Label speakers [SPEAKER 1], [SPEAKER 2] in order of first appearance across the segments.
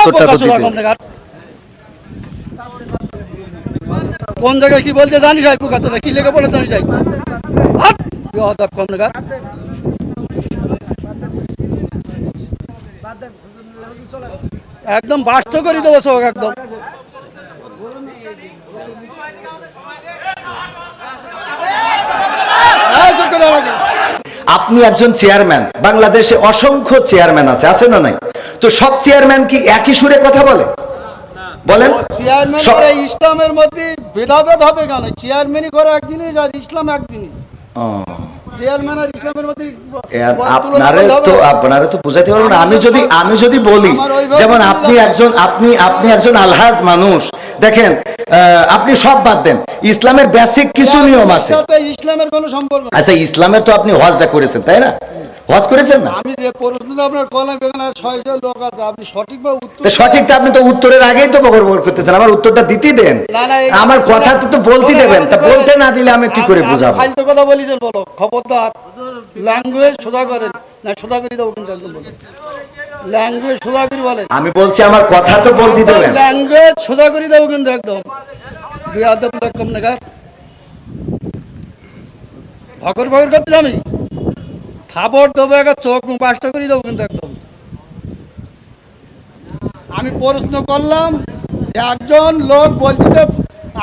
[SPEAKER 1] উত্তরটা তো দিতে
[SPEAKER 2] কোন জায়গায় কি বলতে জানি যাই কি লেগে পড়ে জানি যাই! অদাব কম। একদম বাস্ত করে দেবো সব একদম।
[SPEAKER 1] আপনি একজন চেয়ারম্যান বাংলাদেশে অসংখ্য চেয়ারম্যান আছে আছে না নাই তো সব চেয়ারম্যান কি একই সুরে কথা বলে? বলেন।
[SPEAKER 2] চেয়ারম্যান করে ইসলামের মধ্যে ভেদাভেদ হবে কেন? চেয়ারম্যানই করে এক জিনিস আর ইসলাম এক জিনিস।
[SPEAKER 1] আপনারে তো আপনারে তো বুঝাইতে পারব না। আমি যদি আমি যদি বলি যেমন আপনি একজন আপনি আপনি একজন আলহাজ মানুষ। দেখেন আহ, আপনি সব বাদ দেন। ইসলামের বেসিক কিছু নিয়ম আছে।
[SPEAKER 2] ইসলামের কোনো সম্পর্ক।
[SPEAKER 1] আচ্ছা ইসলামের তো আপনি হজটা করেছেন তাই না? হজ করেছেন না?
[SPEAKER 2] আমি যে প্রশ্নটা আপনার কলাম এখানে ছয়শো লোক আছে আপনি উত্তর
[SPEAKER 1] তো সঠিকটা আপনি তো উত্তরের আগেই তো বকর বকর করতেছেন আমার উত্তরটা দিতেই দেন। আমার কথা তো তো বলতে দেবেন তা বলতে না দিলে আমি কি করে
[SPEAKER 2] আপনি
[SPEAKER 1] বুঝাবো?
[SPEAKER 2] ফালতু কথা বলিছেন বলো খবরদার ল্যাঙ্গুয়েজ সোজা করেন। না সোজা করে দেবো কিন্তু একদম বলেন। ল্যাঙ্গুয়েজ সোজা করে বলেন।
[SPEAKER 1] আমি বলছি আমার কথা তো বলতে দেবেন।
[SPEAKER 2] ল্যাঙ্গুয়েজ সোজা করে দেবো কিন্তু একদম। বিয়াদব লোক কম নাগার। ভকর ভকর করতে আমি খাবার দেবো একটা চোখ মুখ পাঁচটা করে দেবো কিন্তু একদম। আমি প্রশ্ন করলাম যে একজন লোক বলতে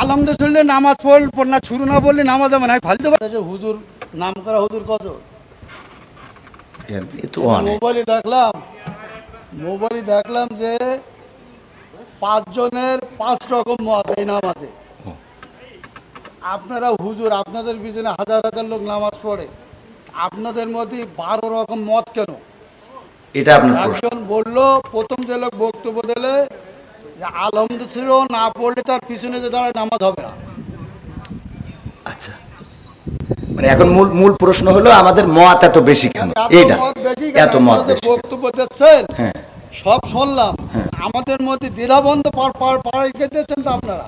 [SPEAKER 2] আলমদের শুনলে নামাজ পড়ল পড় না শুরু না বললে নামাজ হবে না আমি ফালতে পারি হুজুর নাম করা হুজুর কত? মোবাইলে দেখলাম মোবাইলে দেখলাম যে পাঁচজনের পাঁচ রকম মত এই নামাজে। আপনারা হুজুর আপনাদের পিছনে হাজার হাজার লোক নামাজ পড়ে। আপনাদের মধ্যে বারো রকম মত কেন
[SPEAKER 1] এটা আপনার
[SPEAKER 2] একজন বলল প্রথম যে লোক বক্তব্য দিলে যে আলমদ ছিল না পড়লে তার পিছনে যে দাঁড়ায় নামাজ হবে না
[SPEAKER 1] আচ্ছা মানে এখন মূল মূল প্রশ্ন হলো আমাদের মত এত বেশি কেন
[SPEAKER 2] বেশি
[SPEAKER 1] এত মত?
[SPEAKER 2] বক্তব্য দিচ্ছেন
[SPEAKER 1] হ্যাঁ
[SPEAKER 2] সব শুনলাম
[SPEAKER 1] হ্যাঁ।
[SPEAKER 2] আমাদের মধ্যে দ্বিধাবন্ধ পাড়াই তো আপনারা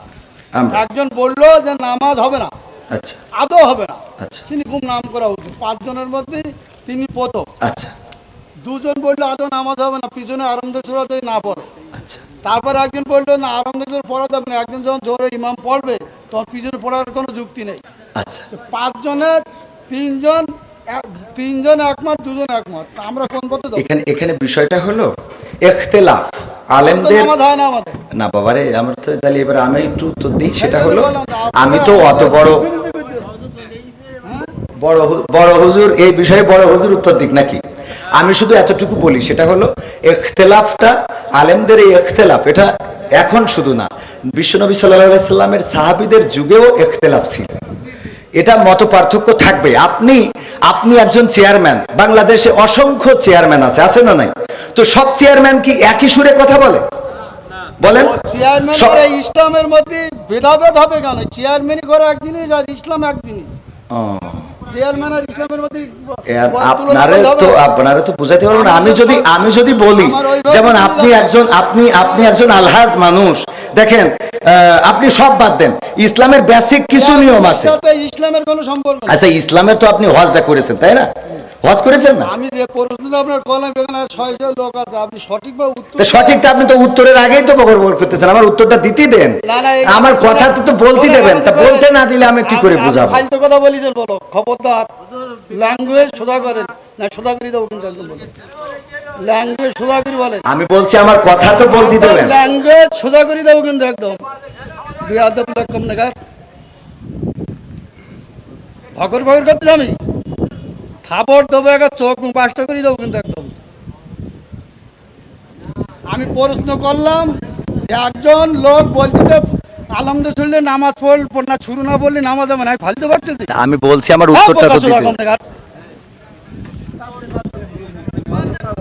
[SPEAKER 2] একজন বলল যে নামাজ হবে না
[SPEAKER 1] আচ্ছা।
[SPEAKER 2] আদৌ হবে না।
[SPEAKER 1] আচ্ছা।
[SPEAKER 2] তিনি খুব নাম করা উচিত। পাঁচজনের মধ্যে তিনি প্রথম।
[SPEAKER 1] আচ্ছা।
[SPEAKER 2] দুজন বলল আদৌ নামাজ হবে না? পিছনে না পড়ে।
[SPEAKER 1] আচ্ছা।
[SPEAKER 2] তারপরে একজন বলল না পড়া যাবে না। একজন যখন জোরে ইমাম পড়বে তখন পিছনে পড়ার কোনো যুক্তি নেই।
[SPEAKER 1] আচ্ছা।
[SPEAKER 2] পাঁচজনের তিনজন এক- তিনজন একমত দুজন একমত। আমরা কোন পথে
[SPEAKER 1] এখানে এখানে বিষয়টা হলো এখতেলাফ। আলেমদের
[SPEAKER 2] না
[SPEAKER 1] বাবারে আমার তো তাহলে এবার আমি একটু উত্তর দিই সেটা হলো
[SPEAKER 2] তো, আপনারা-
[SPEAKER 1] আমি তো অত বড় বড় বড় হুজুর এই বিষয়ে বড় হুজুর উত্তর দিক নাকি? আমি শুধু এতটুকু বলি সেটা হলো এখতেলাফটা আলেমদের এই এখতেলাফ এটা এখন শুধু না বিশ্বনবী সাল্লাহ সাল্লামের সাহাবিদের যুগেও এখতেলাফ ছিল। এটা মত পার্থক্য থাকবে আপনি আপনি একজন চেয়ারম্যান বাংলাদেশে অসংখ্য চেয়ারম্যান আছে আছে না নাই? তো সব চেয়ারম্যান কি একই সুরে কথা বলে? বলেন।
[SPEAKER 2] চেয়ারম্যান করে ইসলামের মধ্যে ভেদাভেদ হবে কেন? চেয়ারম্যানই করে এক জিনিস আর ইসলাম এক জিনিস। চেয়ারম্যান আর ইসলামের মধ্যে
[SPEAKER 1] আপনারে তো। তো আমি যদি আমি যদি বলি যেমন আপনি একজন আপনি আপনি একজন আলহাজ মানুষ। দেখেন আহ, আপনি সব বাদ দেন। ইসলামের বেসিক কিছু নিয়ম আছে।
[SPEAKER 2] ইসলামের কোনো সম্পর্ক
[SPEAKER 1] আচ্ছা ইসলামের তো আপনি হজটা করেছেন তাই না? হজ করেছেন না?
[SPEAKER 2] আমি যে প্রশ্নটা আপনার এখানে ছয়শো লোক আছে। আপনি সঠিকভাবে উত্তর
[SPEAKER 1] তো সঠিকটা আপনি তো উত্তরের আগেই তো বকর করতেছেন। আমার উত্তরটা দিতেই দেন। আমার কথা তো তো বলতে দেবেন। তা বলতে না দিলে আমি কি করে বুঝাবো?
[SPEAKER 2] ফালতু কথা বলিছেন বলো। খবরদার। ল্যাঙ্গুয়েজ সোজা করেন না সোজা করে দেবো কিন্তু একদম বলেন। ল্যাঙ্গুয়েজ সোজা করে বলেন।
[SPEAKER 1] আমি বলছি আমার কথা তো বলতে দেবেন।
[SPEAKER 2] ল্যাঙ্গুয়েজ সোজা করে দেবো কিন্তু একদম। বিয়াদব লোক কম নাগার ভকর ভকর করতে আমি খাবার দেবো একটা চোখ মুখ পাঁচটা করে দেবো কিন্তু একদম। আমি প্রশ্ন করলাম একজন লোক বলতে আলমদের শুনলে নামাজ পড়ল পড় না শুরু না বললে নামাজ হবে না আমি ফালতে পারতেছি
[SPEAKER 1] আমি বলছি আমার উত্তরটা তো দিতে।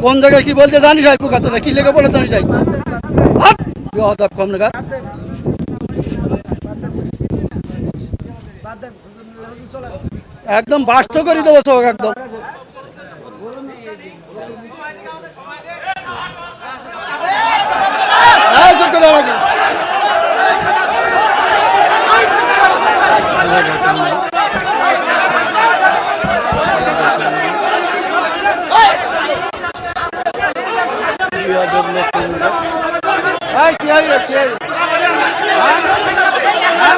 [SPEAKER 2] কোন জায়গায় কি বলতে জানি পোকা কি লেগে পড়ে জানি অদাব কম একদম বাস্ত করে দেবো একদম এই চুপ করে দাঁড়া আগে। বিয়াদব লোক কোন নাগার। এই, কি হইল, কি হইল? হ্যাঁ? হ্যাঁ?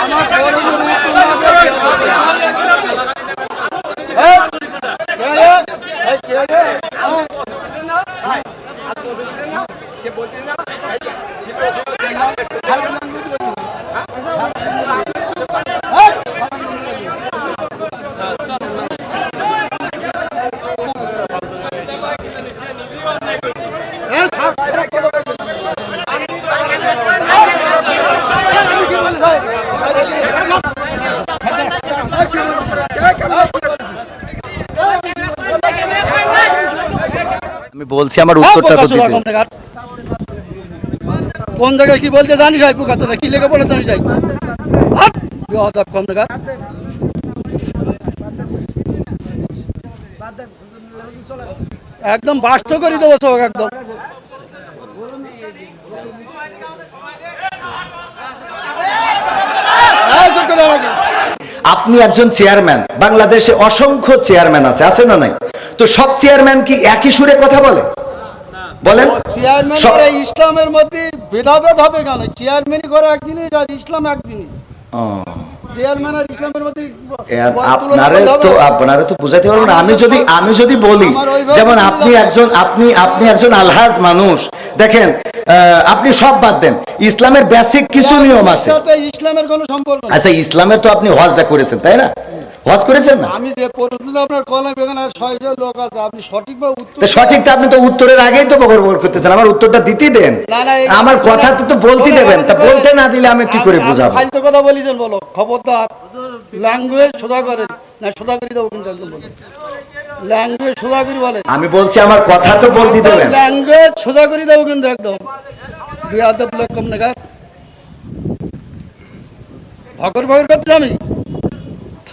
[SPEAKER 2] আমার বড় হুজুর উত্তর না দিয়ে কি হবে? এই, কি হইল? এই, কি হইল? হ্যাঁ? এই, থাক, থাক, কথা বলছি না। আমি কি বলি, ভাই?
[SPEAKER 1] আমি বলছি আমার উত্তরটা তো দিতে।
[SPEAKER 2] কোন জায়গায় কি বলতে জানিস ভাই পুকাতে কি লেগে বলে হাট! বেয়াদব কোন জায়গা একদম বাস্ত করে দেবো চোখ একদম। আগে।
[SPEAKER 1] আপনি একজন চেয়ারম্যান। বাংলাদেশে অসংখ্য চেয়ারম্যান আছে আছে না নাই? তো সব চেয়ারম্যান কি একই সুরে কথা বলে? বলেন।
[SPEAKER 2] চেয়ারম্যান করে ইসলামের মধ্যে ভেদাভেদ হবে কেন? চেয়ারম্যানই করে এক জিনিস আর ইসলাম এক জিনিস।
[SPEAKER 1] আমি যদি আমি যদি বলি যেমন আপনি একজন আপনি আপনি একজন আলহাজ মানুষ। দেখেন আহ, আপনি সব বাদ দেন। ইসলামের বেসিক কিছু নিয়ম আছে।
[SPEAKER 2] ইসলামের কোনো সম্পর্ক
[SPEAKER 1] আচ্ছা ইসলামের তো আপনি হজটা করেছেন তাই না? হজ করেছেন না?
[SPEAKER 2] আমি যে প্রশ্ন আপনার কলাম এখানে ছয়জন লোক আছে আপনি সঠিকভাবে উত্তর
[SPEAKER 1] সঠিক তো আপনি তো উত্তরের আগেই তো বকর করতেছেন আমার উত্তরটা দিতেই দেন।
[SPEAKER 2] না, না,
[SPEAKER 1] আমার কথা তো তো বলতে দেবেন তা বলতে না দিলে আমি কি করে
[SPEAKER 2] আপনি
[SPEAKER 1] বুঝাবো?
[SPEAKER 2] ফালতু কথা বলিছেন বলো খবরদার। ল্যাঙ্গুয়েজ সোজা করেন। না সোজা করে দেবো কিন্তু একদম বলেন ল্যাঙ্গুয়েজ সোজা করে বলেন।
[SPEAKER 1] আমি বলছি আমার কথা তো বলতে দেবেন।
[SPEAKER 2] ল্যাঙ্গুয়েজ সোজা করে দেবো কিন্তু একদম। বিয়াদব লোক কম নাগাদ ভগর ভগর করতে আমি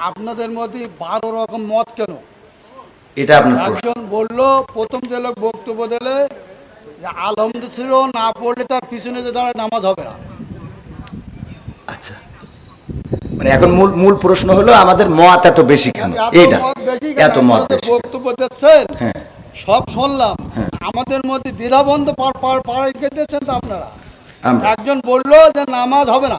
[SPEAKER 2] আপনাদের মধ্যে বারো রকম মত কেন
[SPEAKER 1] এটা আপনার
[SPEAKER 2] একজন বলল প্রথম যে লোক বক্তব্য দিলে ছিল না পড়লে তার পিছনে যে দাঁড়ায় নামাজ হবে না
[SPEAKER 1] আচ্ছা মানে এখন মূল মূল প্রশ্ন হলো আমাদের মত এত বেশি কেন
[SPEAKER 2] এত
[SPEAKER 1] এইটা
[SPEAKER 2] মত?
[SPEAKER 1] এত
[SPEAKER 2] বক্তব্য দিচ্ছেন
[SPEAKER 1] হ্যাঁ
[SPEAKER 2] সব শুনলাম আমাদের মধ্যে দ্বিধাবন্ধ রেখে দিয়েছেন তো আপনারা একজন বলল যে নামাজ হবে না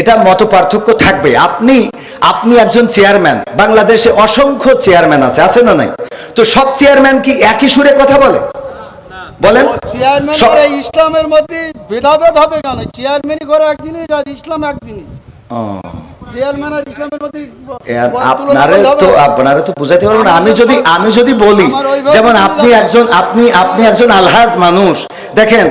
[SPEAKER 1] এটা মত পার্থক্য থাকবে। আপনি আপনি একজন চেয়ারম্যান বাংলাদেশে অসংখ্য চেয়ারম্যান আছে আছে না নাই? তো সব চেয়ারম্যান কি একই সুরে কথা বলে? বলেন।
[SPEAKER 2] চেয়ারম্যান ইসলামের মধ্যে ভেদাভেদ হবে কেন? চেয়ারম্যানই করে এক জিনিস আর ইসলাম এক জিনিস।
[SPEAKER 1] আপনারে তো আপনারে তো পারব না। আমি যদি আমি যদি বলি যেমন আপনি একজন আপনি আপনি একজন আলহাজ মানুষ দেখেন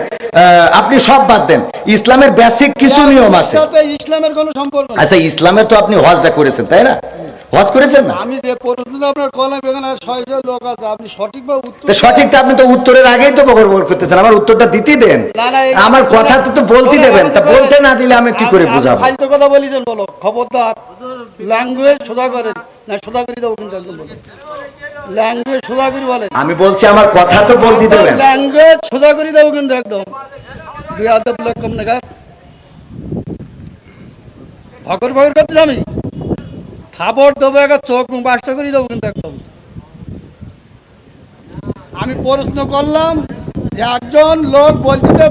[SPEAKER 1] আপনি সব বাদ দেন। ইসলামের বেসিক কিছু নিয়ম আছে।
[SPEAKER 2] ইসলামের কোনো সম্পর্ক
[SPEAKER 1] আচ্ছা ইসলামের তো আপনি হজটা করেছেন তাই না? হজ করেছেন না?
[SPEAKER 2] আমি যে প্রশ্ন আপনার এখানে লোক আছে আপনি সঠিকভাবে উত্তর
[SPEAKER 1] তো সঠিক তো আপনি তো উত্তরের আগেই তো বকর করতেছেন আমার উত্তরটা দিতেই দেন। আমার কথা তো তো বলতে দেবেন তা বলতে না দিলে আমি কি করে
[SPEAKER 2] আপনি
[SPEAKER 1] বুঝাবো?
[SPEAKER 2] ফালতু কথা বলিছেন বলো খবরদার ল্যাঙ্গুয়েজ সোজা করেন না সোজা করে দেবো কিন্তু একদম ল্যাঙ্গুয়েজ সোজা করে বলেন।
[SPEAKER 1] আমি বলছি আমার কথা তো বলতে দেবেন
[SPEAKER 2] ল্যাঙ্গুয়েজ সোজা করে দেবো কিন্তু একদম। বিয়াদব লোক কম নাগাদ ভগর ভগর করতে আমি থাপড় দেবো একটা চোখ বাসটা করে দেবো কিন্তু একদম। আমি প্রশ্ন করলাম যে একজন লোক বলছে যে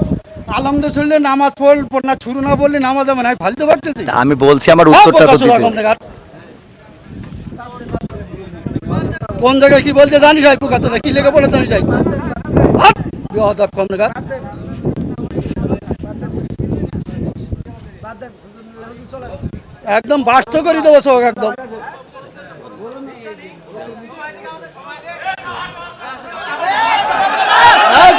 [SPEAKER 2] আলমদের শরীরে নামাজ পড়ল না ছুরু না বললে নামাজ আমি ফালতে পারতেছি
[SPEAKER 1] আমি বলছি আমার উত্তরটা তো দিতে
[SPEAKER 2] কোন জায়গায় কি বলতে জানিস ভাই পুকাতে কি লেগে বলে হাট! বেয়াদব কম একদম বাস্ত করে দেবো সব একদম। এই,